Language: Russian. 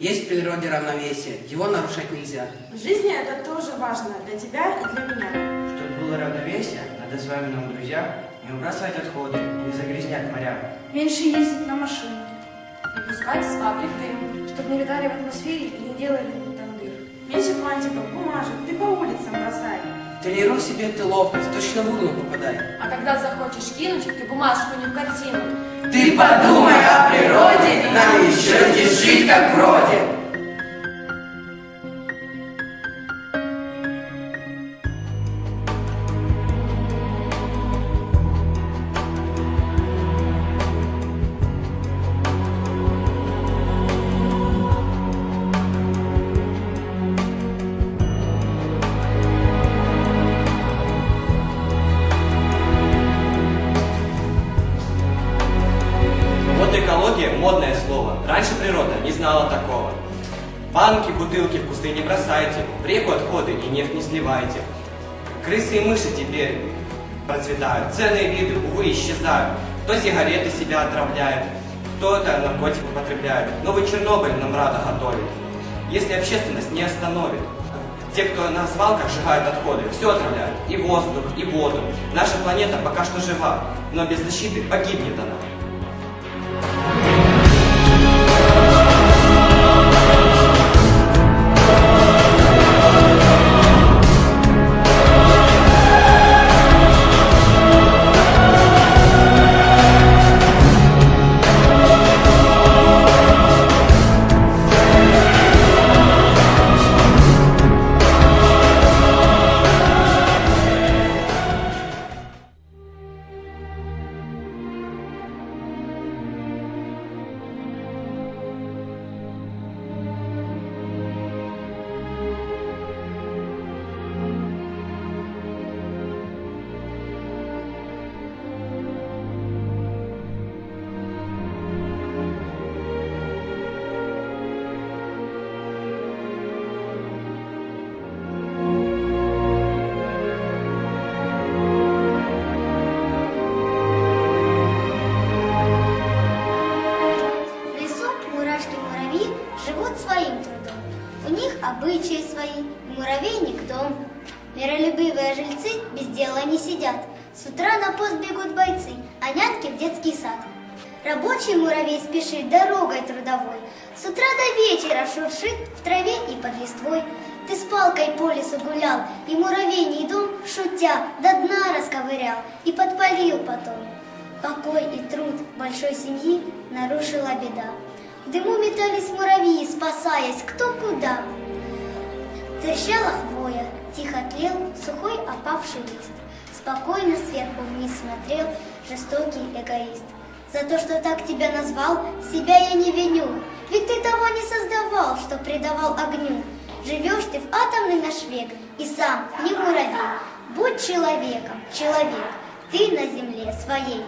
Есть в природе равновесие, его нарушать нельзя. В жизни это тоже важно для тебя и для меня. Чтобы было равновесие, надо с вами нам, друзья, не выбрасывать отходы, не загрязнять моря. Меньше ездить на машине, Не пускать с фабрик дым. чтобы не летали в атмосфере и не делали там дыр. Меньше фантиков, бумажек, ты по улицам бросай. Тренируй себе ты ловкость, точно в урну попадай. А когда захочешь кинуть, ты бумажку не в корзину. Ты подумай о природе, нам еще здесь жить как вроде. Экология – модное слово. Раньше природа не знала такого. Банки, бутылки в кусты не бросайте, в реку отходы и нефть не сливайте. Крысы и мыши теперь процветают, ценные виды, увы, исчезают. Кто сигареты себя отравляет, кто-то наркотик употребляет. Новый Чернобыль нам рада готовит. Если общественность не остановит, те, кто на свалках сжигают отходы, все отравляют. И воздух, и воду. Наша планета пока что жива, но без защиты погибнет она. Муравейник дом. Миролюбивые жильцы без дела не сидят. С утра на пост бегут бойцы, а няньки в детский сад. Рабочий муравей спешит дорогой трудовой. С утра до вечера шуршит в траве и под листвой. Ты с палкой по лесу гулял, и муравейний дом, шутя, до дна расковырял и подпалил потом. Покой и труд большой семьи нарушила беда. В дыму метались муравьи, спасаясь кто куда. Трещала хвоя, тихо тлел сухой опавший лист. Спокойно сверху вниз смотрел жестокий эгоист. За то, что так тебя назвал, себя я не виню. Ведь ты того не создавал, что предавал огню. Живешь ты в атомный наш век, и сам не муравей. Будь человеком, человек, ты на земле своей.